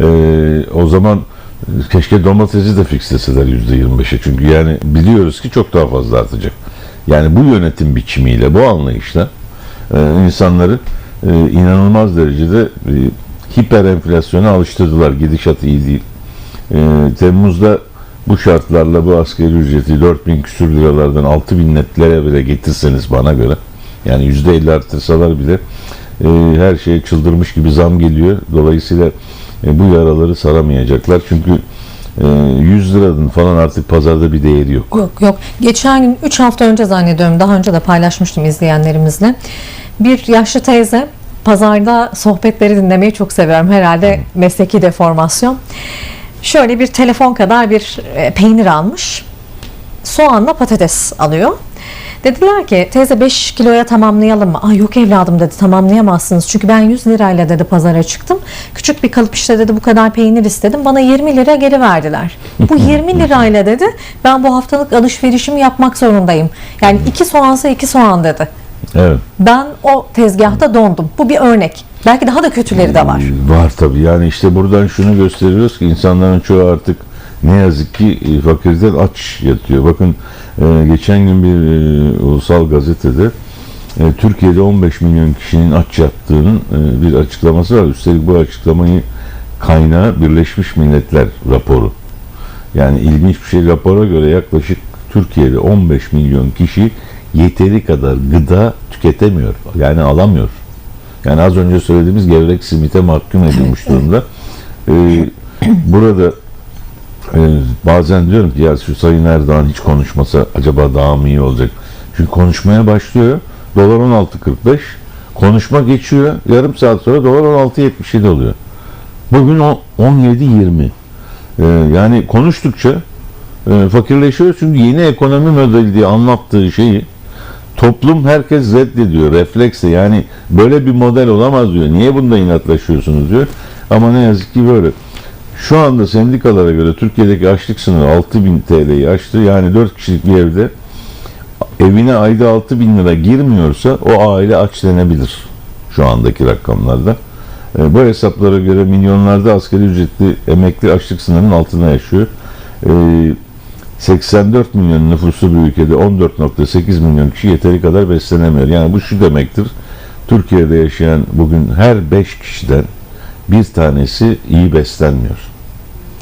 E, o zaman keşke domatesi de fixleseler %25'e. Çünkü yani biliyoruz ki çok daha fazla artacak. Yani bu yönetim biçimiyle, bu anlayışla e, insanları e, inanılmaz derecede e, hiper enflasyona alıştırdılar. Gidişat iyi değil. E, Temmuz'da bu şartlarla bu asgari ücreti 4000 küsür liralardan 6000 netlere bile getirseniz bana göre yani %50 artırsalar bile e, her şeye çıldırmış gibi zam geliyor. Dolayısıyla e, bu yaraları saramayacaklar. Çünkü e, 100 liranın falan artık pazarda bir değeri yok. Yok yok. Geçen gün 3 hafta önce zannediyorum daha önce de paylaşmıştım izleyenlerimizle. Bir yaşlı teyze pazarda sohbetleri dinlemeyi çok seviyorum. Herhalde mesleki deformasyon. Şöyle bir telefon kadar bir e, peynir almış. Soğanla patates alıyor. Dediler ki teyze 5 kiloya tamamlayalım mı? Ay yok evladım dedi tamamlayamazsınız. Çünkü ben 100 lirayla dedi pazara çıktım. Küçük bir kalıp işte dedi bu kadar peynir istedim. Bana 20 lira geri verdiler. Bu 20 lirayla dedi ben bu haftalık alışverişimi yapmak zorundayım. Yani iki soğansa iki soğan dedi. Evet. Ben o tezgahta dondum. Bu bir örnek. Belki daha da kötüleri de var. Var tabii. Yani işte buradan şunu gösteriyoruz ki insanların çoğu artık ne yazık ki e, fakirden aç yatıyor. Bakın e, geçen gün bir e, ulusal gazetede Türkiye'de 15 milyon kişinin aç yattığının bir açıklaması var. Üstelik bu açıklamayı kaynağı Birleşmiş Milletler raporu. Yani ilginç bir şey rapora göre yaklaşık Türkiye'de 15 milyon kişi yeteri kadar gıda tüketemiyor. Yani alamıyor. Yani az önce söylediğimiz gevrek simite mahkum edilmiş durumda. Ee, burada e, bazen diyorum ki ya şu Sayın Erdoğan hiç konuşmasa acaba daha mı iyi olacak? Çünkü konuşmaya başlıyor. Dolar 16.45. Konuşma geçiyor. Yarım saat sonra dolar 16.77 oluyor. Bugün o 17.20. Ee, yani konuştukça e, fakirleşiyoruz çünkü yeni ekonomi modeli diye anlattığı şeyi toplum herkes reddediyor refleksle yani böyle bir model olamaz diyor. Niye bunda inatlaşıyorsunuz diyor. Ama ne yazık ki böyle. Şu anda sendikalara göre Türkiye'deki açlık sınırı 6000 TL'yi aştı. Yani 4 kişilik bir evde evine ayda 6000 lira girmiyorsa o aile aç denebilir şu andaki rakamlarda. E, bu hesaplara göre milyonlarda asgari ücretli emekli açlık sınırının altına yaşıyor. E, 84 milyon nüfusu bir ülkede 14.8 milyon kişi yeteri kadar beslenemiyor. Yani bu şu demektir. Türkiye'de yaşayan bugün her 5 kişiden bir tanesi iyi beslenmiyor.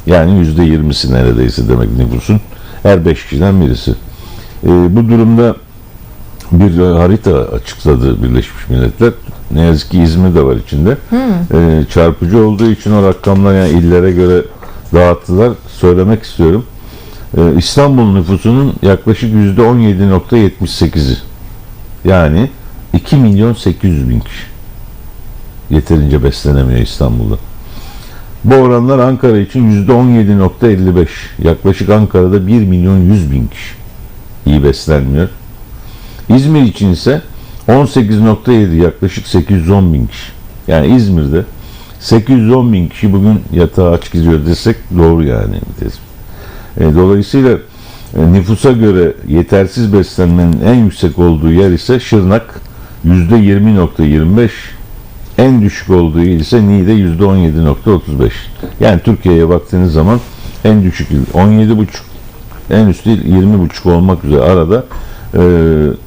Yani yüzde yirmisi neredeyse demek nüfusun. Her 5 kişiden birisi. E, bu durumda bir harita açıkladı Birleşmiş Milletler. Ne yazık ki İzmir de var içinde. E, çarpıcı olduğu için o rakamlar yani illere göre dağıttılar. Söylemek istiyorum. Ee, İstanbul nüfusunun yaklaşık %17.78'i. Yani 2 milyon 800 bin kişi. Yeterince beslenemiyor İstanbul'da. Bu oranlar Ankara için %17.55. Yaklaşık Ankara'da 1 milyon 100 bin kişi iyi beslenmiyor. İzmir için ise 18.7 yaklaşık 810 bin kişi. Yani İzmir'de 810 bin kişi bugün yatağa aç gidiyor desek doğru yani. E, dolayısıyla e, nüfusa göre yetersiz beslenmenin en yüksek olduğu yer ise Şırnak %20.25 en düşük olduğu il ise Niğde %17.35 yani Türkiye'ye baktığınız zaman en düşük il 17.5 en üst il 20.5 olmak üzere. Arada e,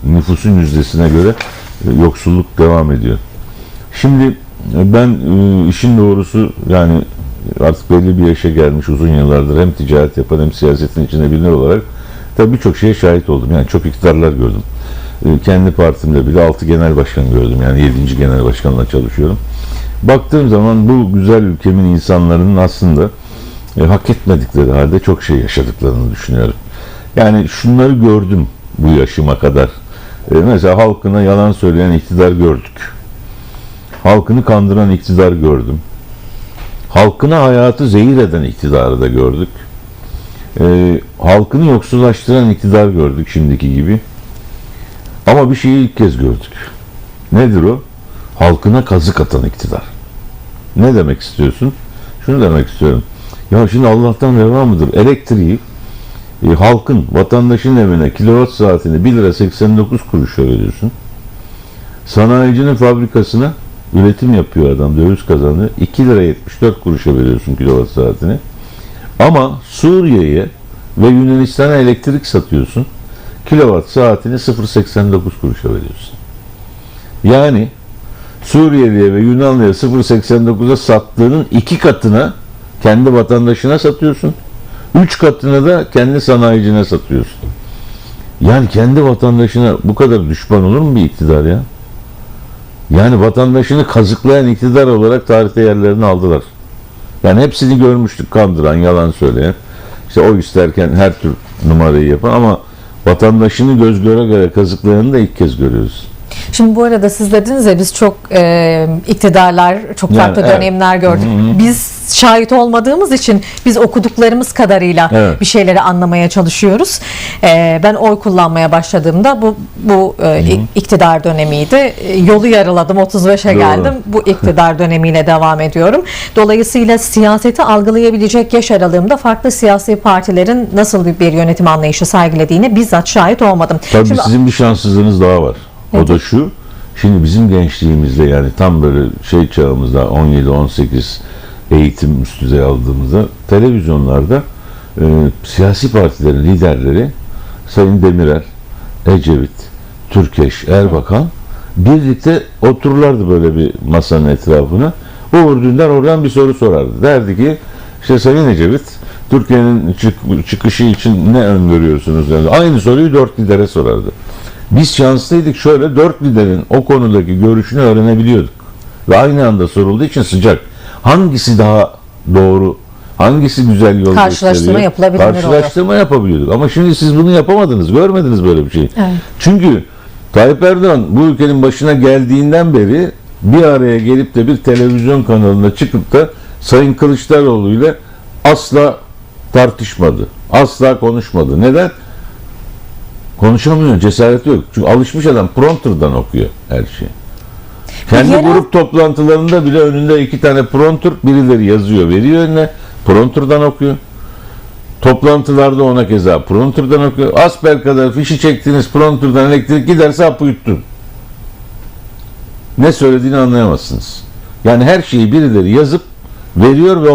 nüfusun yüzdesine göre e, yoksulluk devam ediyor. Şimdi e, ben e, işin doğrusu yani artık belli bir yaşa gelmiş uzun yıllardır hem ticaret yapan hem siyasetin içinde bilinir olarak tabii birçok şeye şahit oldum. Yani çok iktidarlar gördüm. E, Kendi partimde bile 6 genel başkan gördüm. Yani 7. genel başkanla çalışıyorum. Baktığım zaman bu güzel ülkemin insanların aslında e, hak etmedikleri halde çok şey yaşadıklarını düşünüyorum. Yani şunları gördüm bu yaşıma kadar. E, mesela halkına yalan söyleyen iktidar gördük. Halkını kandıran iktidar gördüm. Halkına hayatı zehir eden iktidarı da gördük. E, halkını yoksullaştıran iktidar gördük şimdiki gibi. Ama bir şeyi ilk kez gördük. Nedir o? Halkına kazık atan iktidar. Ne demek istiyorsun? Şunu demek istiyorum. Ya şimdi Allah'tan reva mıdır? Elektriği e, halkın, vatandaşın evine kilowatt saatini 1 lira 89 kuruşa veriyorsun. Sanayicinin fabrikasına Üretim yapıyor adam, döviz kazanıyor. 2 lira 74 kuruşa veriyorsun kilowatt saatini. Ama Suriye'ye ve Yunanistan'a elektrik satıyorsun. Kilowatt saatini 0.89 kuruşa veriyorsun. Yani Suriyeli'ye ve Yunanlı'ya 0.89'a sattığının iki katına kendi vatandaşına satıyorsun. Üç katına da kendi sanayicine satıyorsun. Yani kendi vatandaşına bu kadar düşman olur mu bir iktidar ya? Yani vatandaşını kazıklayan iktidar olarak tarihte yerlerini aldılar. Yani hepsini görmüştük kandıran, yalan söyleyen. İşte o isterken her tür numarayı yapan ama vatandaşını göz göre göre kazıklayanı da ilk kez görüyoruz. Şimdi bu arada siz dediniz ya biz çok e, iktidarlar, çok Yani, farklı evet. dönemler gördük. Biz şahit olmadığımız için biz okuduklarımız kadarıyla Evet. bir şeyleri anlamaya çalışıyoruz. E, ben oy kullanmaya başladığımda bu bu e, iktidar dönemiydi. E, yolu yarıladım, 35'e Doğru. geldim. Bu iktidar dönemiyle devam ediyorum. Dolayısıyla siyaseti algılayabilecek yaş aralığımda farklı siyasi partilerin nasıl bir yönetim anlayışı sergilediğine bizzat şahit olmadım. Tabii Şimdi- sizin bir şanssızlığınız daha var. O da şu. Şimdi bizim gençliğimizde yani tam böyle şey çağımızda 17-18 eğitim üst düzey aldığımızda televizyonlarda e, siyasi partilerin liderleri Sayın Demirel, Ecevit, Türkeş, Erbakan birlikte otururlardı böyle bir masanın etrafına. Uğur Dündar oradan bir soru sorardı. Derdi ki işte Sayın Ecevit Türkiye'nin çık- çıkışı için ne öngörüyorsunuz? Yani aynı soruyu dört lidere sorardı. Biz şanslıydık şöyle dört liderin o konudaki görüşünü öğrenebiliyorduk. Ve aynı anda sorulduğu için sıcak. Hangisi daha doğru, hangisi güzel yol Karşılaştırma gösteriyor? yapılabilir Karşılaştırma yapabiliyorduk. Ama şimdi siz bunu yapamadınız, görmediniz böyle bir şey. Evet. Çünkü Tayyip Erdoğan bu ülkenin başına geldiğinden beri bir araya gelip de bir televizyon kanalına çıkıp da Sayın Kılıçdaroğlu ile asla tartışmadı. Asla konuşmadı. Neden? Konuşamıyor, cesareti yok. Çünkü alışmış adam prompterdan okuyor her şeyi. Kendi yerel- grup toplantılarında bile önünde iki tane prompter, birileri yazıyor, veriyor önüne. Prompterdan okuyor. Toplantılarda ona keza prompterdan okuyor. Asper kadar fişi çektiniz prompterdan elektrik giderse hapı yuttun. Ne söylediğini anlayamazsınız. Yani her şeyi birileri yazıp veriyor ve